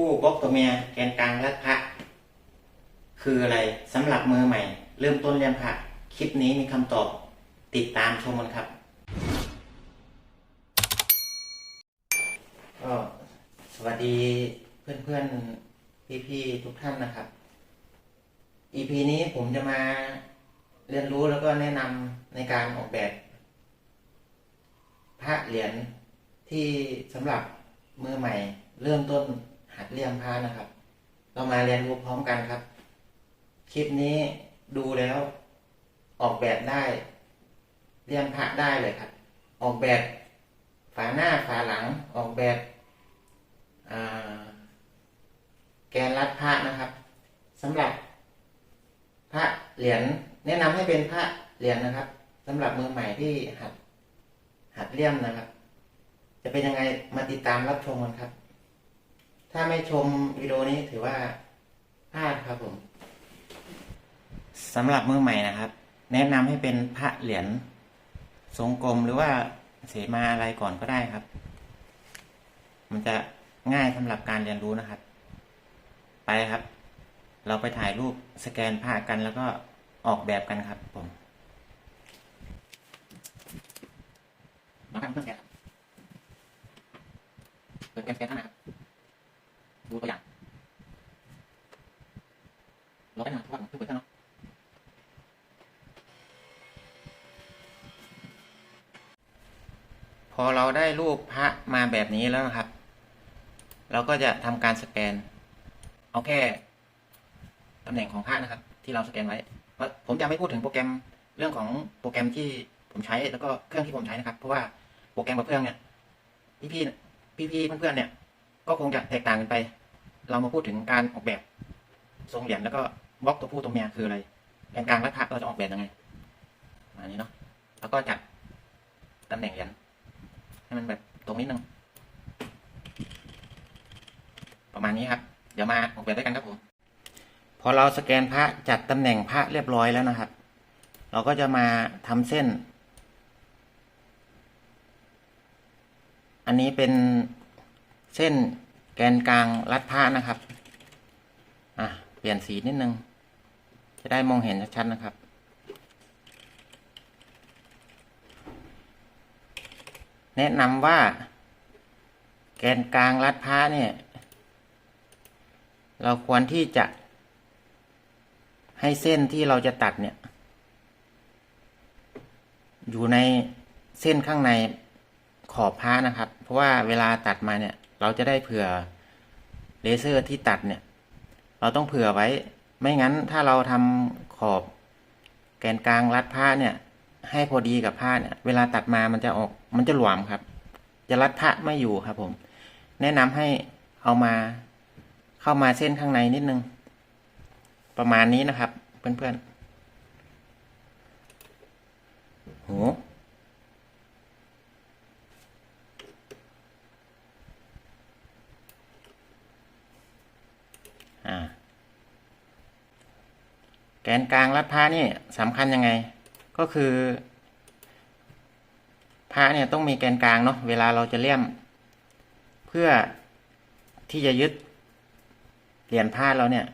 ผู้บล็อกตัวเมียแกนกลางและพระคืออะไรสำหรับมือใหม่ เริ่มต้นเรียนพระคลิปนี้มีคำตอบติดตามชมกันครับก็สวัสดีเพื่อนๆพี่ๆทุกท่านนะครับ EP นี้ผมจะมาเรียนรู้แล้วก็แนะนำในการออกแบบ พระเหรียญที่สำหรับมือใหม่ เริ่มต้น หัดเลี่ยมพระนะครับ เรามาเรียนรู้พร้อมกันครับ คลิปนี้ดูแล้วออกแบบได้ เลี่ยมพระได้เลยครับ ออกแบบฝาหน้าฝาหลังออกแบบแกนรัดพระนะครับสำหรับพระเหรียญแนะนำให้เป็นพระเหรียญนะครับสำหรับมือใหม่ที่หัดหัดเลี่ยมนะครับ จะเป็นยังไงมาติดตามรับชมกันครับ ถ้าไม่ชมวิดีโอนี้ถือว่าพลาดครับผมสำหรับมือใหม่นะครับ แนะนำให้เป็นพระเหรียญทรงกลมหรือว่าเสมาอะไรก่อนก็ได้ครับ มันจะง่ายสำหรับการเรียนรู้นะครับ ไปครับ เราไปถ่ายรูปสแกนผ้ากันแล้วก็ออกแบบกันครับผมมาทำเครื่องแกะครับเปิดแกนแกะท่านนะครับ ดูตัวอย่างเรอได้นานทุกวันเพิ่งเปิดเครื่องเนาะพอเราได้รูปพระมาแบบนี้แล้วนะครับ เราก็จะทำการสแกน เอาแค่ตำแหน่งของพระนะครับ ที่เราสแกนไว้ว่าผมจะไม่พูดถึงโปรแกรมเรื่องของโปรแกรมที่ผมใช้แล้วก็เครื่องที่ผมใช้นะครับ เพราะว่าโปรแกรมกับเครื่องเนี่ยพี่พี่พี่พี่ๆเพื่อนๆเนี่ย ก็คงจะแตกต่างกันไป เรามาพูดถึงการออกแบบทรงเหรียญแล้วก็บล็อกตัวผู้ตัวเมียคืออะไรแกนกลางและพระเราจะออกแบบยังไงประมาณนี้เนาะแล้วก็จัดตำแหน่งเหรียญให้มันแบบตรงนิดนึงประมาณนี้ครับ เดี๋ยวมาออกแบบด้วยกันครับผมพอเราสแกนพระจัดตำแหน่งพระเรียบร้อยแล้วนะครับ เราก็จะมาทำเส้น อันนี้เป็น เส้นแกนกลางรัดผ้านะครับ อะ เปลี่ยนสีนิดนึง จะได้มองเห็นชัดๆนะครับ แนะนำว่า แกนกลางรัดผ้าเนี่ย เราควรที่จะ ให้เส้นที่เราจะตัดเนี่ย อยู่ในเส้นข้างในขอบผ้านะครับ เพราะว่าเวลาตัดมาเนี่ย เราจะได้เผื่อเลเซอร์ที่ตัดเนี่ย เราต้องเผื่อไว้ ไม่งั้นถ้าเราทำขอบแกนกลางรัดผ้าเนี่ย ให้พอดีกับผ้าเนี่ย เวลาตัดมามันจะออกมันจะหลวมครับ จะรัดผ้าไม่อยู่ครับผม แนะนำให้เอามาเข้ามาเส้นข้างในนิดนึง ประมาณนี้นะครับ เพื่อนๆโห แกนกลางรัดผ้านี่สำคัญยังไง ก็คือผ้าเนี่ยต้องมีแกนกลางเนาะเวลาเราจะเลี่ยม เพื่อที่จะยึดเหรียญผ้าเราเนี่ย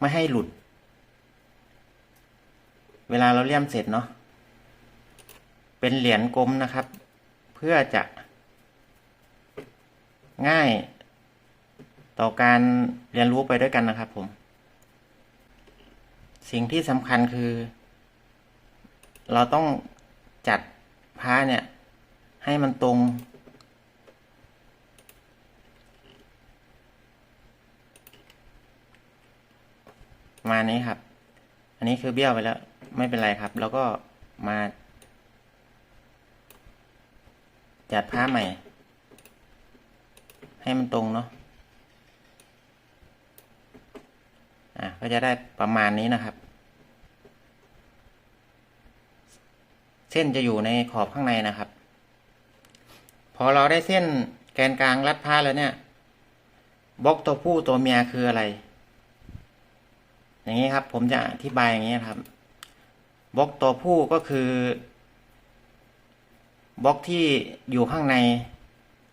ไม่ให้หลุด เวลาเราเลี่ยมเสร็จเนาะเป็นเหรียญกลมนะครับ เพื่อจะง่าย ต่อการเรียนรู้ไปด้วยกันนะครับผม สิ่งที่สำคัญคือ เราต้องจัดผ้าเนี่ย ให้มันตรงมานี้ครับ อันนี้คือเบี้ยวไปแล้ว ไม่เป็นไรครับ แล้วก็มา จัดผ้าใหม่ ให้มันตรงเนาะ อะ ก็จะได้ประมาณนี้นะครับ เส้นจะอยู่ในขอบข้างในนะครับ พอเราได้เส้นแกนกลางรัดผ้าแล้วเนี่ยบล็อกตัวผู้ตัวเมียคืออะไร อย่างนี้ครับ ผมจะอธิบายอย่างนี้ครับบล็อกตัวผู้ก็คือบล็อกที่อยู่ข้างใน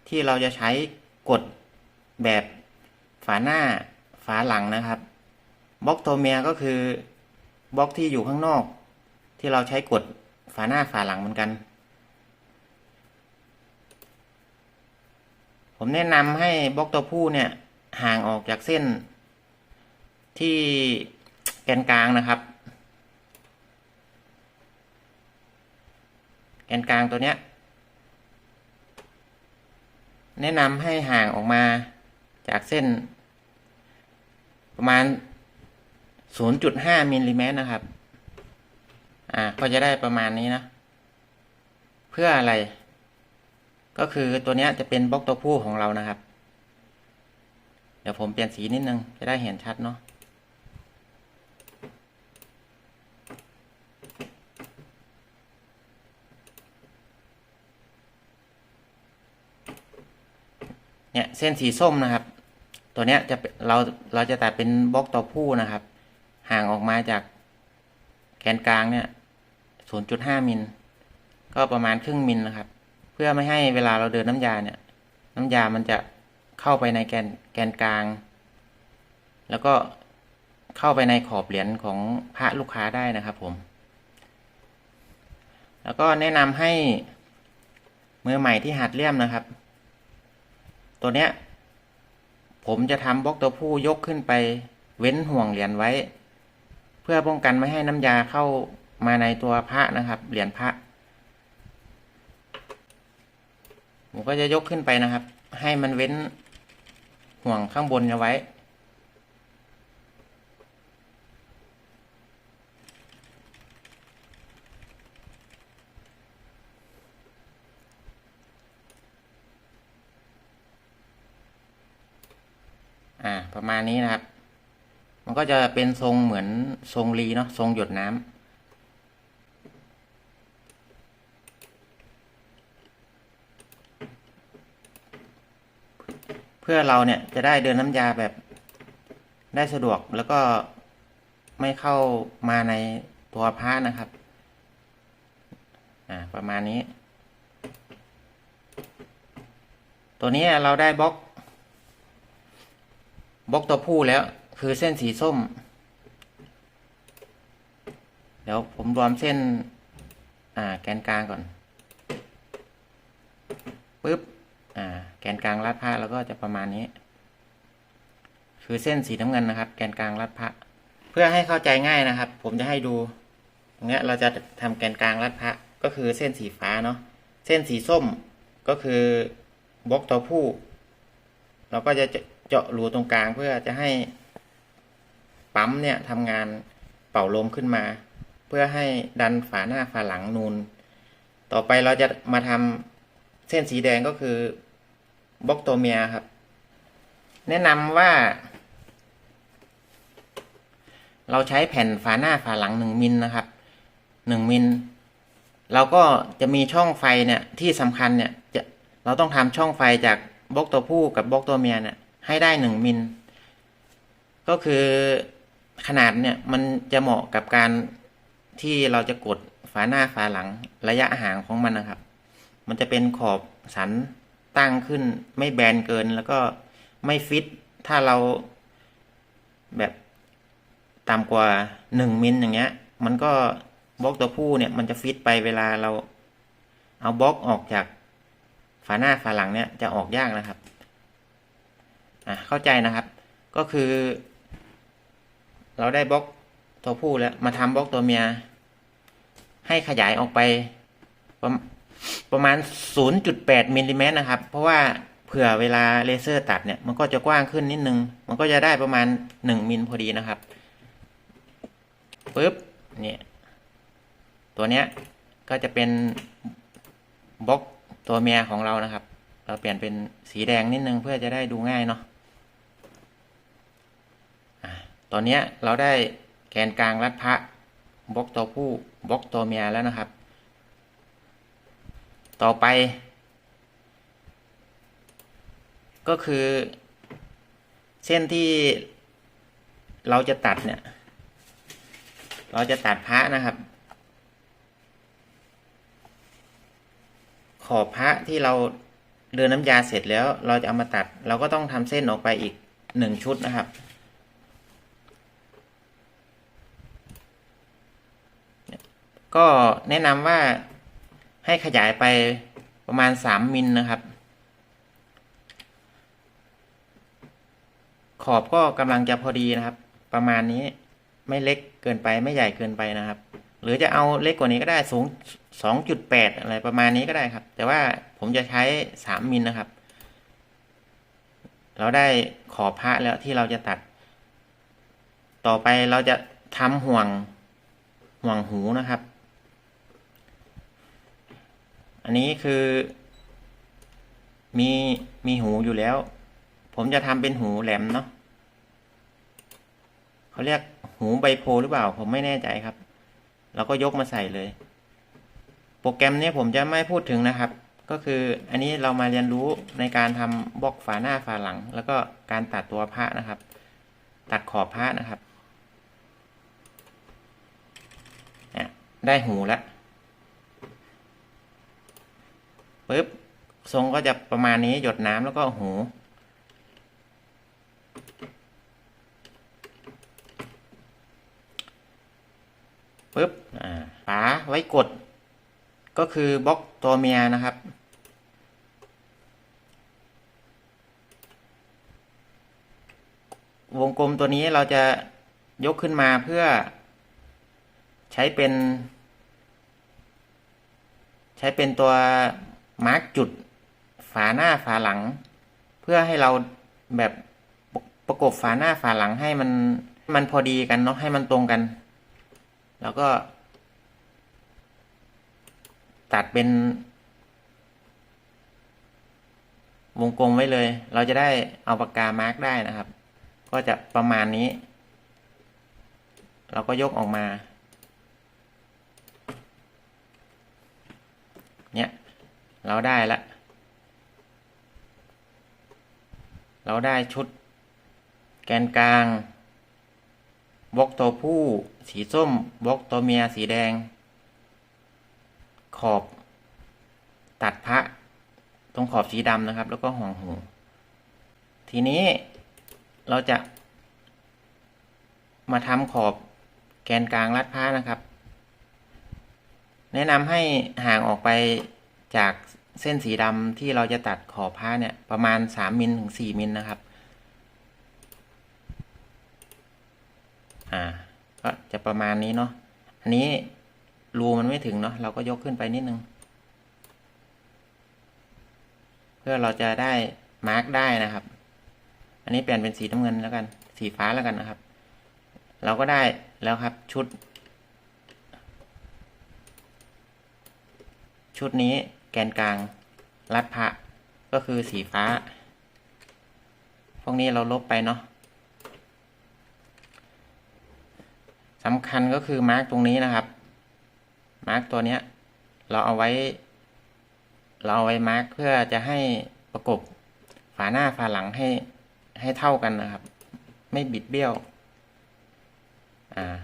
ที่เราจะใช้กดแบบฝาหน้าฝาหลังนะครับ บล็อกตัวเมียก็คือบล็อกที่อยู่ข้างนอก ที่เราใช้กดฝาหน้าฝาหลังเหมือนกัน ผมแนะนำให้บล็อกตัวผู้เนี่ยห่างออกจากเส้นที่แกนกลางนะครับ แกนกลางตัวเนี้ย แนะนำให้ห่างออกมาจากเส้น ประมาณ 0.5มิลลิเมตรนะครับ อ่า ก็จะได้ประมาณนี้นะ เพื่ออะไร ก็คือตัวเนี้ยจะเป็นบล็อกตัวผู้ของเรานะครับ เดี๋ยวผมเปลี่ยนสีนิดนึง จะได้เห็นชัดเนาะ เนี่ยเส้นสีส้มนะครับ ตัวเนี้ยจะเป็นเราเราจะตัดเป็นบล็อกตัวผู้นะครับ ห่างออกมาจากแกนกลางเนี่ย 0.5 มิล ก็ประมาณครึ่งมิลนะครับ เพื่อไม่ให้เวลาเราเดินน้ำยาเนี่ย น้ำยามันจะเข้าไปในแกนแกนกลาง แล้วก็เข้าไปในขอบเหรียญของพระลูกค้าได้นะครับผม แล้วก็แนะนำให้มือใหม่ที่หัดเลี่ยมนะครับ ตัวเนี้ย ผมจะทำบล็อกตัวผู้ยกขึ้นไปเว้นห่วงเหรียญไว้ พื่อป้องกันไม่ให้น้ำยาเข้ามาในตัวพระนะครับ เหรียญพระผมก็จะยกขึ้นไปนะครับ ให้มันเว้นห่วงข้างบนเอาไว้ อ่า ประมาณนี้นะครับ มัน ก็จะเป็นทรงเหมือนทรงรีเนาะทรงหยดน้ำเพื่อเราเนี่ยจะได้เดินน้ำยาแบบได้สะดวกแล้วก็ไม่เข้ามาในตัวพระนะครับ อ่าประมาณนี้ ตัวนี้เราได้บล็อกบล็อกตัวผู้แล้ว คือเส้นสีส้ม เดี๋ยวผมรวมเส้น อ่า แกนกลางก่อนปึ๊บ อ่า แกนกลางรัดพระแล้วก็จะประมาณนี้ คือเส้นสีน้ำเงินนะครับ แกนกลางรัดพระเพื่อให้เข้าใจง่ายนะครับ ผมจะให้ดูตรงเนี้ยเราจะทำแกนกลางรัดพระก็คือเส้นสีฟ้าเนาะเส้นสีส้มก็คือบล็อกตัวผู้ เราก็จะเจาะรูตรงกลางเพื่อจะให้ ปั๊มเนี่ยทำงานเป่าลมขึ้นมา เพื่อให้ดันฝาหน้าฝาหลังนูน ต่อไปเราจะมาทำเส้นสีแดงก็คือบล็อกตัวเมียครับ แนะนำว่า เราใช้แผ่นฝาหน้าฝาหลังหนึ่งมิลนะครับหนึ่งมิลเราก็จะมีช่องไฟเนี่ยที่สำคัญเนี่ยจะเราต้องทำช่องไฟจากบล็อกตัวผู้กับบล็อกตัวเมียเนี่ยให้ได้หนึ่งมิลก็คือ ขนาดเนี่ยมันจะเหมาะกับการที่เราจะกดฝาหน้าฝาหลังระยะห่างของมันนะครับ มันจะเป็นขอบสันตั้งขึ้นไม่แบนเกินแล้วก็ไม่ฟิต ถ้าเราแบบต่ำกว่าหนึ่งมิลอย่างเงี้ย มันก็บล็อกตัวผู้เนี่ยมันจะฟิตไปเวลาเราเอาบล็อกออกจากฝาหน้าฝาหลังเนี่ยจะออกยากนะครับ อะเข้าใจนะครับ ก็คือ เราได้บล็อกตัวผู้แล้ว มาทำบล็อกตัวเมีย ให้ขยายออกไป ประประมาณ 0.8มิลลิเมตรนะครับ เพราะว่าเผื่อเวลาเลเซอร์ตัดเนี่ย มันก็จะกว้างขึ้นนิดนึง มันก็จะได้ประมาณ 1มิลพอดีนะครับปึ๊บเนี่ยตัวเนี้ยก็จะเป็นบล็อกตัวเมียของเรานะครับ เราเปลี่ยนเป็นสีแดงนิดนึงเพื่อจะได้ดูง่ายเนาะ ตอนนี้เราได้แกนกลางรัดพระบล็อกตัวผู้บล็อกตัวเมียแล้วนะครับ ต่อไป ก็คือ เส้นที่เราจะตัดเนี่ย เราจะตัดพระนะครับ ขอบพระที่เราเดินน้ำยาเสร็จแล้ว เราจะเอามาตัด เราก็ต้องทำเส้นออกไปอีกหนึ่งชุดนะครับ ก็แนะนำว่าให้ขยายไปประมาณสามมิลนะครับ ขอบก็กำลังจะพอดีนะครับ ประมาณนี้ไม่เล็กเกินไปไม่ใหญ่เกินไปนะครับ หรือจะเอาเล็กกว่านี้ก็ได้สูงสองจุดแปดอะไรประมาณนี้ก็ได้ครับ แต่ว่าผมจะใช้สามมิลนะครับ เราได้ขอบพระแล้วที่เราจะตัด ต่อไปเราจะทำห่วงห่วงหูนะครับ อันนี้คือมีมีหูอยู่แล้ว ผมจะทำเป็นหูแหลมเนาะเขาเรียกหูใบโพหรือเปล่า ผมไม่แน่ใจครับ เราก็ยกมาใส่เลย โปรแกรมนี้ผมจะไม่พูดถึงนะครับ ก็คืออันนี้เรามาเรียนรู้ในการทำบล็อกฝาหน้าฝาหลัง แล้วก็การตัดตัวพระนะครับ ตัดขอบพระนะครับเนี่ยได้หูแล้ว ปึ๊บทรงก็จะประมาณนี้หยดน้ำแล้วก็หู ปึ๊บอ่าฝาไว้กด ก็คือบล็อกตัวเมียนะครับ วงกลมตัวนี้เราจะยกขึ้นมาเพื่อใช้เป็น ใช้เป็นตัว มาร์กจุดฝาหน้าฝาหลัง เพื่อให้เราแบบประกบฝาหน้าฝาหลังให้มันมันพอดีกันเนาะให้มันตรงกัน แล้วก็ ตัดเป็น วงกลมไว้เลย เราจะได้เอาปากกามาร์กได้นะครับ ก็จะประมาณนี้ เราก็ยกออกมา เนี่ย เราได้ละ เราได้ชุด แกนกลางบล็อกตัวผู้ สีส้มบล็อกตัวเมียสีแดง ขอบ ตัดพระ ตรงขอบสีดำนะครับ แล้วก็ห่วงหู ทีนี้เราจะ มาทำขอบแกนกลางรัดผ้านะครับ แนะนำให้ห่างออกไปจาก เส้นสีดำที่เราจะตัดขอบผ้าเนี่ยประมาณสามมิลถึงสี่มิลนะครับ อ่า ก็จะประมาณนี้เนาะ อันนี้รูมันไม่ถึงเนาะเราก็ยกขึ้นไปนิดนึง เพื่อเราจะได้มาร์กได้นะครับ อันนี้เปลี่ยนเป็นสีน้ำเงินแล้วกัน สีฟ้าแล้วกันนะครับ เราก็ได้แล้วครับชุด ชุดนี้ แกนกลาง รัดพระก็คือสีฟ้า พวกนี้เราลบไปเนาะสำคัญก็คือมาร์กตรงนี้นะครับ มาร์กตัวเนี้ย เราเอาไว้ เราเอาไว้มาร์กเพื่อจะให้ประกบฝาหน้าฝาหลังให้ให้เท่ากันนะครับ ไม่บิดเบี้ยว อ่า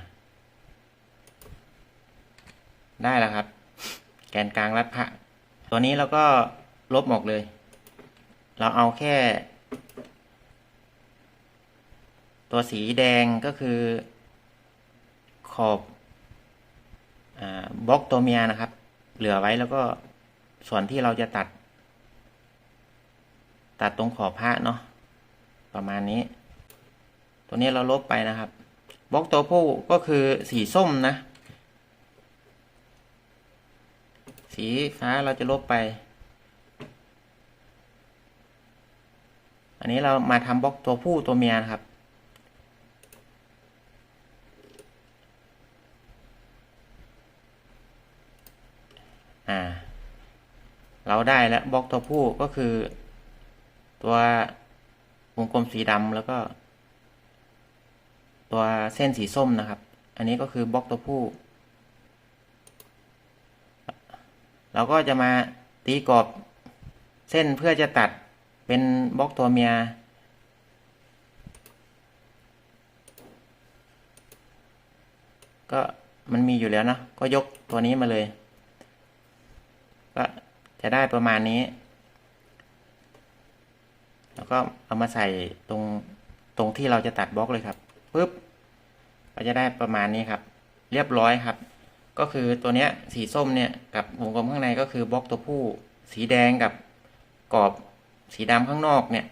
ได้แล้วครับ แกนกลางรัดพระ ตัวนี้เราก็ลบออกเลย เราเอาแค่ ตัวสีแดงก็คือขอบอบล็อกตัวเมียนะครับ เหลือไว้แล้วก็ส่วนที่เราจะตัด ตัดตรงขอบผ้าเนาะประมาณนี้ ตัวนี้เราลบไปนะครับบล็อกตัวผู้ก็คือสีส้มนะ สีฟ้าเราจะลบไป อันนี้เรามาทำบล็อกตัวผู้ตัวเมียนะครับ อ่า เราได้แล้วบล็อกตัวผู้ก็คือ ตัววงกลมสีดำแล้วก็ ตัวเส้นสีส้มนะครับ อันนี้ก็คือบล็อกตัวผู้ เราก็จะมาตีกรอบเส้นเพื่อจะตัดเป็นบล็อกตัวเมีย ก็มันมีอยู่แล้วนะก็ยกตัวนี้มาเลย ก็จะได้ประมาณนี้ แล้วก็เอามาใส่ตรงตรงที่เราจะตัดบล็อกเลยครับปุ๊บเราจะได้ประมาณนี้ครับ เรียบร้อยครับ ก็คือตัวเนี้ยสีส้มเนี่ยกับวงกลมข้างในก็คือบล็อกตัวผู้ สีแดงกับกรอบสีดำข้างนอกเนี่ย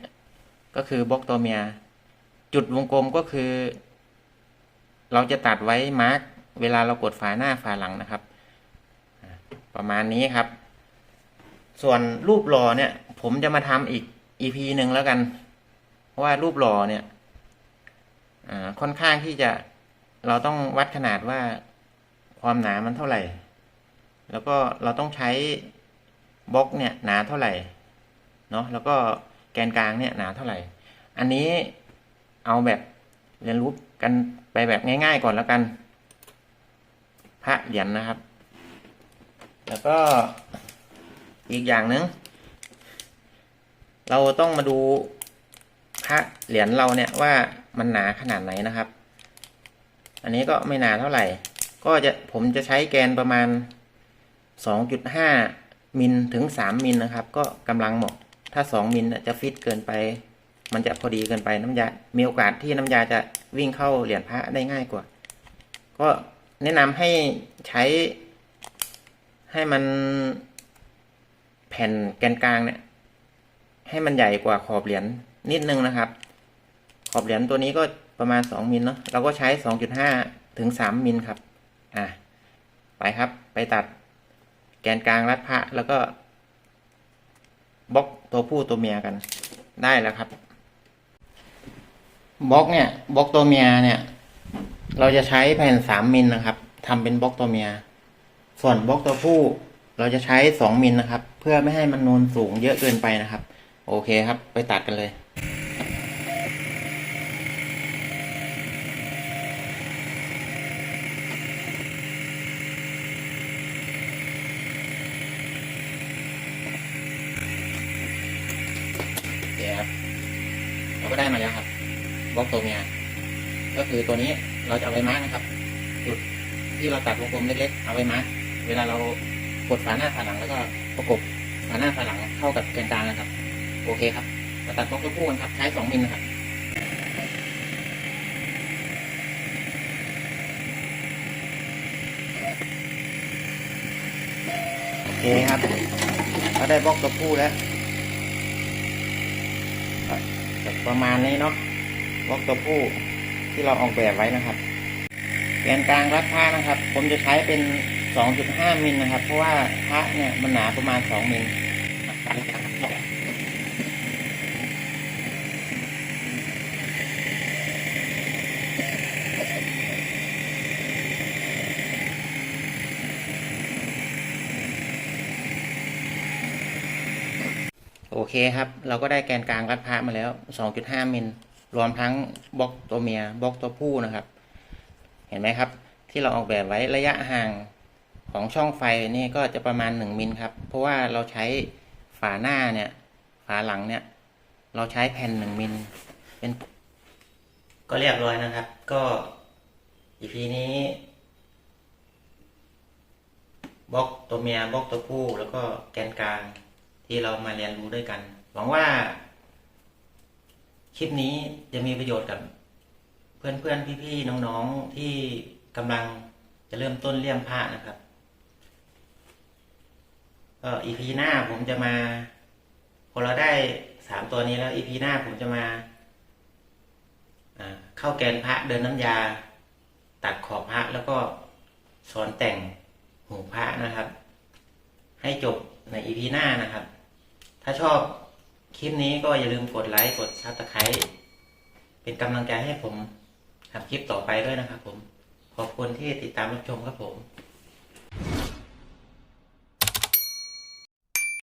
ก็คือบล็อกตัวเมีย จุดวงกลมก็คือ เราจะตัดไว้มาร์กเวลาเรากดฝาหน้าฝาหลังนะครับ ประมาณนี้ครับ ส่วนรูปหล่อเนี่ย ผมจะมาทำอีก EP หนึ่งแล้วกัน เพราะว่ารูปหล่อเนี่ยค่อนข้างที่จะเราต้องวัดขนาดว่า ความหนามันเท่าไหร่ แล้วก็เราต้องใช้บล็อกเนี่ยหนาเท่าไหร่เนาะแล้วก็แกนกลางเนี่ยหนาเท่าไหร่ อันนี้เอาแบบเรียนรู้กันไปแบบง่ายๆก่อนแล้วกัน พระเหรียญนะครับ แล้วก็อีกอย่างหนึ่งเราต้องมาดูพระเหรียญเราเนี่ยว่ามันหนาขนาดไหนนะครับ อันนี้ก็ไม่หนาเท่าไหร่ ก็จะผมจะใช้แกนประมาณ 2.5 มิลถึง 3 มิลนะครับ ก็กำลังเหมาะถ้า 2 มิลจะฟิตเกินไป มันจะพอดีเกินไปน้ำยา มีโอกาสที่น้ำยาจะวิ่งเข้าเหรียญพระได้ง่ายกว่า ก็แนะนำให้ใช้ให้มันแผ่นแกนกลางเนี่ย ให้มันใหญ่กว่าขอบเหรียญนิดนึงนะครับ ขอบเหรียญตัวนี้ก็ประมาณ 2 มิลเนาะเราก็ใช้ 2.5 ถึง 3 มิลครับ อะไปครับไปตัดแกนกลางรัดพระแล้วก็บล็อกตัวผู้ตัวเมียกันได้แล้วครับบล็อกเนี่ยบล็อกตัวเมียเนี่ย เราจะใช้แผ่น3มิลนะครับทำเป็นบล็อกตัวเมีย ส่วนบล็อกตัวผู้เราจะใช้2มิลนะครับ เพื่อไม่ให้มันนูนสูงเยอะเกินไปนะครับ โอเคครับ ไปตัดกันเลย โอเคครับ เราก็ ได้มาแล้วครับบล็อกตัวเมียก็คือตัวนี้เราจะเอาไว้มาร์กนะครับจุดที่เราตัดวงกลมเล็กๆเอาไว้มาร์กเวลาเรากดฝาหน้าฝาหลังแล้วก็ประกบฝาหน้าฝาหลังเข้ากับแกนกลางนะครับ โอเคครับมาตัดบล็อกตัวผู้กันครับใช้สองมิลนะครับโอเคครับเราได้บล็อกตัวผู้แล้ว ก็ ประมาณนี้เนาะบล็อกตัวผู้ที่เราออกแบบไว้นะครับแกนกลางรัดผ้านะครับ ผมจะใช้เป็น 2.5มิลนะครับ เพราะว่าผ้าเนี่ยมันหนาประมาณ 2มิล เคครับ เราก็ได้แกนกลางรัดพระมาแล้ว 2.5 มิลรวมทั้งบล็อกตัวเมียบล็อกตัวผู้นะครับ เห็นไหมครับ ที่เราออกแบบไว้ระยะห่างของช่องไฟนี่ก็จะประมาณ 1 มิลครับ เพราะว่าเราใช้ฝาหน้าเนี่ย ฝาหลังเนี่ย เราใช้แผ่น 1 มิลเป็น ก็เรียบร้อยนะครับ ก็อีพีนี้บล็อกตัวเมียบล็อกตัวผู้แล้วก็แกนกลาง ที่เรามาเรียนรู้ด้วยกัน หวังว่าคลิปนี้จะมีประโยชน์กับ เพื่อนๆ พี่ๆ น้องๆ ที่กำลังจะเริ่มต้นเลี่ยมพระนะครับก็อีพีหน้าผมจะมา พอเราได้สามตัวนี้แล้วอีพีหน้าผมจะมาอ่าเข้าแกนพระเดินน้ำยา ตัดขอบพระแล้วก็สอนแต่งหูพระนะครับ ให้จบในอีพีหน้านะครับ ถ้าชอบคลิปนี้ก็อย่าลืมกดไลค์ กดซับสไครต์เป็นกำลังใจให้ผมทำคลิปต่อไปด้วยนะครับผม ขอบคุณที่ติดตามรับชมครับผม